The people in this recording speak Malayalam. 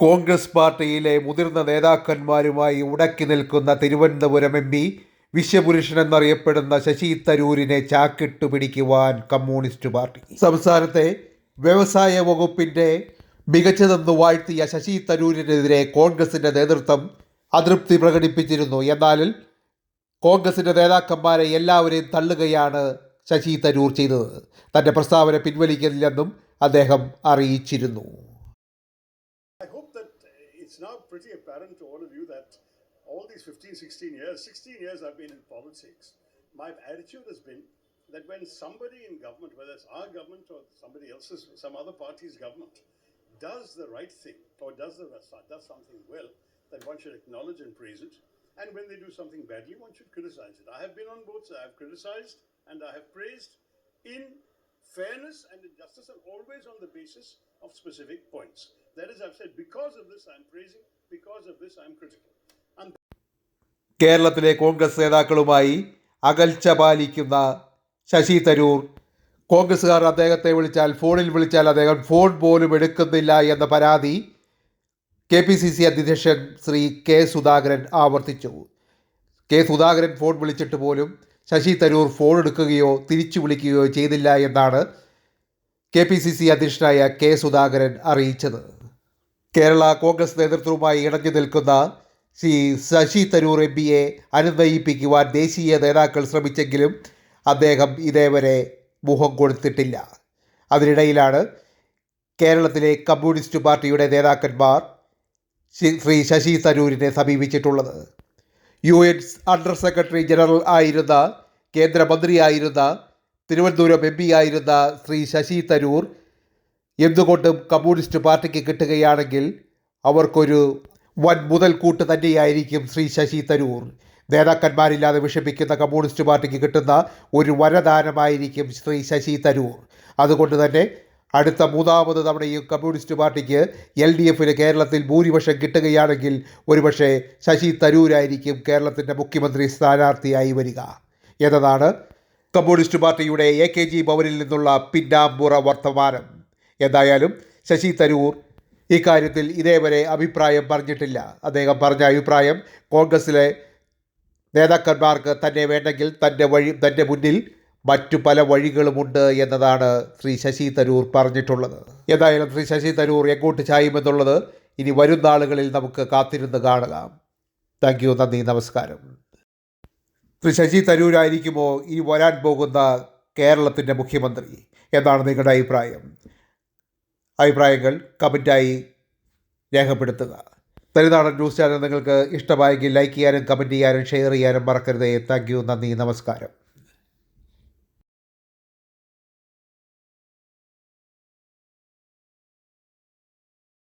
കോൺഗ്രസ് പാർട്ടിയിലെ മുതിർന്ന നേതാക്കന്മാരുമായി ഉടക്കി നിൽക്കുന്ന തിരുവനന്തപുരം എം പി വിശ്വപുരുഷൻ എന്നറിയപ്പെടുന്ന ശശി തരൂരിനെ ചാക്കിട്ടു പിടിക്കുവാൻ കമ്മ്യൂണിസ്റ്റ് പാർട്ടി. സംസ്ഥാനത്തെ വ്യവസായ വകുപ്പിന്റെ മികച്ചതെന്ന് വാഴ്ത്തിയ ശശി തരൂരിനെതിരെ കോൺഗ്രസിന്റെ നേതൃത്വം അതൃപ്തി പ്രകടിപ്പിച്ചിരുന്നു. എന്നാൽ കോൺഗ്രസിന്റെ നേതാക്കന്മാരെ എല്ലാവരെയും തള്ളുകയാണ് ശശി തരൂർ ചെയ്തത്. തന്റെ പ്രസ്താവന പിൻവലിക്കില്ലെന്നും അദ്ദേഹം അറിയിച്ചിരുന്നു. It's now pretty apparent to all of you that all these 15, 16 years, 16 years I've been in politics, my attitude has been that when somebody in government, whether it's our government or somebody else's, some other party's government, does the right thing or does, the, does something well, then one should acknowledge and praise it. And when they do something badly, one should criticize it. I have been on both sides. I have criticized and I have praised in fairness and justice and always on the basis of specific points. That is, I've said, because of this I'm praising, because of this I'm critical. കേരളത്തിലെ കോൺഗ്രസ് നേതാക്കളുമായി അകൽച്ച പാലിക്കുന്ന ശശി തരൂർ കോൺഗ്രസ്സുകാർ അദ്ദേഹത്തെ വിളിച്ചാൽ ഫോണിൽ വിളിച്ചാൽ അദ്ദേഹം ഫോൺ പോലും എടുക്കുന്നില്ല എന്ന പരാതി കെ പി സി സി അധ്യക്ഷൻ ശ്രീ കെ സുധാകരൻ ആവർത്തിച്ചു കെ സുധാകരൻ ഫോൺ വിളിച്ചിട്ട് പോലും ശശി തരൂർ ഫോൺ എടുക്കുകയോ തിരിച്ചു വിളിക്കുകയോ ചെയ്തില്ല എന്നാണ് കെ പി സി സി അധ്യക്ഷനായ കെ സുധാകരൻ അറിയിച്ചത്. കേരള കോൺഗ്രസ് നേതൃത്വവുമായി ഇണഞ്ഞു നിൽക്കുന്ന ശ്രീ ശശി തരൂർ എം പിയെ അനുനയിപ്പിക്കുവാൻ ദേശീയ നേതാക്കൾ ശ്രമിച്ചെങ്കിലും അദ്ദേഹം ഇതേവരെ മുഖം കൊടുത്തിട്ടില്ല. അതിനിടയിലാണ് കേരളത്തിലെ കമ്മ്യൂണിസ്റ്റ് പാർട്ടിയുടെ നേതാക്കന്മാർ ശ്രീ- ശശി തരൂരിനെ സമീപിച്ചിട്ടുള്ളത്. U N under secretary general ആയിരുന്ന കേന്ദ്രമന്ത്രിയായിരുന്ന തിരുവനന്തപുരം എം പി ആയിരുന്ന ശ്രീ ശശി തരൂർ എന്തുകൊണ്ടും കമ്മ്യൂണിസ്റ്റ് പാർട്ടിക്ക് കിട്ടുകയാണെങ്കിൽ അവർക്കൊരു വൻ മുതൽക്കൂട്ട് തന്നെയായിരിക്കും ശ്രീ ശശി തരൂർ. നേതാക്കന്മാരില്ലാതെ വിഷമിക്കുന്ന കമ്മ്യൂണിസ്റ്റ് പാർട്ടിക്ക് കിട്ടുന്ന ഒരു വരദാനമായിരിക്കും ശ്രീ ശശി തരൂർ. അതുകൊണ്ട് തന്നെ അടുത്ത മൂന്നാമത് തവണയും കമ്മ്യൂണിസ്റ്റ് പാർട്ടിക്ക് എൽ ഡി എഫിന് കേരളത്തിൽ ഭൂരിപക്ഷം കിട്ടുകയാണെങ്കിൽ ഒരുപക്ഷെ ശശി തരൂരായിരിക്കും കേരളത്തിന്റെ മുഖ്യമന്ത്രി സ്ഥാനാർത്ഥിയായി വരിക. എന്നതാണ് കമ്മ്യൂണിസ്റ്റ് പാർട്ടിയുടെ എ കെ ജി ഭവനിൽ നിന്നുള്ള പിന്നാമ്പുറ വർത്തമാനം. എന്തായാലും ശശി തരൂർ ഇക്കാര്യത്തിൽ ഇതേവരെ അഭിപ്രായം പറഞ്ഞിട്ടില്ല. അദ്ദേഹം പറഞ്ഞ അഭിപ്രായം കോൺഗ്രസിലെ നേതാക്കന്മാർക്ക് തന്നെ വേണ്ടെങ്കിൽ തന്റെ വഴി തന്റെ മുന്നിൽ മറ്റു പല വഴികളുമുണ്ട് എന്നതാണ് ശ്രീ ശശി തരൂർ പറഞ്ഞിട്ടുള്ളത്. എന്തായാലും ശ്രീ ശശി തരൂർ എങ്ങോട്ട് ചായുമെന്നുള്ളത് ഇനി വരും നാളുകളിൽ നമുക്ക് കാത്തിരുന്ന് കാണുക താങ്ക് യു നന്ദി. നമസ്കാരം. ശ്രീ ശശി തരൂരായിരിക്കുമോ? ഇനി വരാൻ പോകുന്ന കേരളത്തിന്റെ മുഖ്യമന്ത്രി എന്നാണ് നിങ്ങളുടെ അഭിപ്രായം. അഭിപ്രായങ്ങൾ കമന്റായി രേഖപ്പെടുത്തുക. തരിനാടൻ ന്യൂസ് ചാനൽ നിങ്ങൾക്ക് ഇഷ്ടമായെങ്കിൽ ലൈക്ക് ചെയ്യാനും കമന്റ് ചെയ്യാനും ഷെയർ ചെയ്യാനും മറക്കരുതേ. താങ്ക് യു നന്ദി. നമസ്കാരം.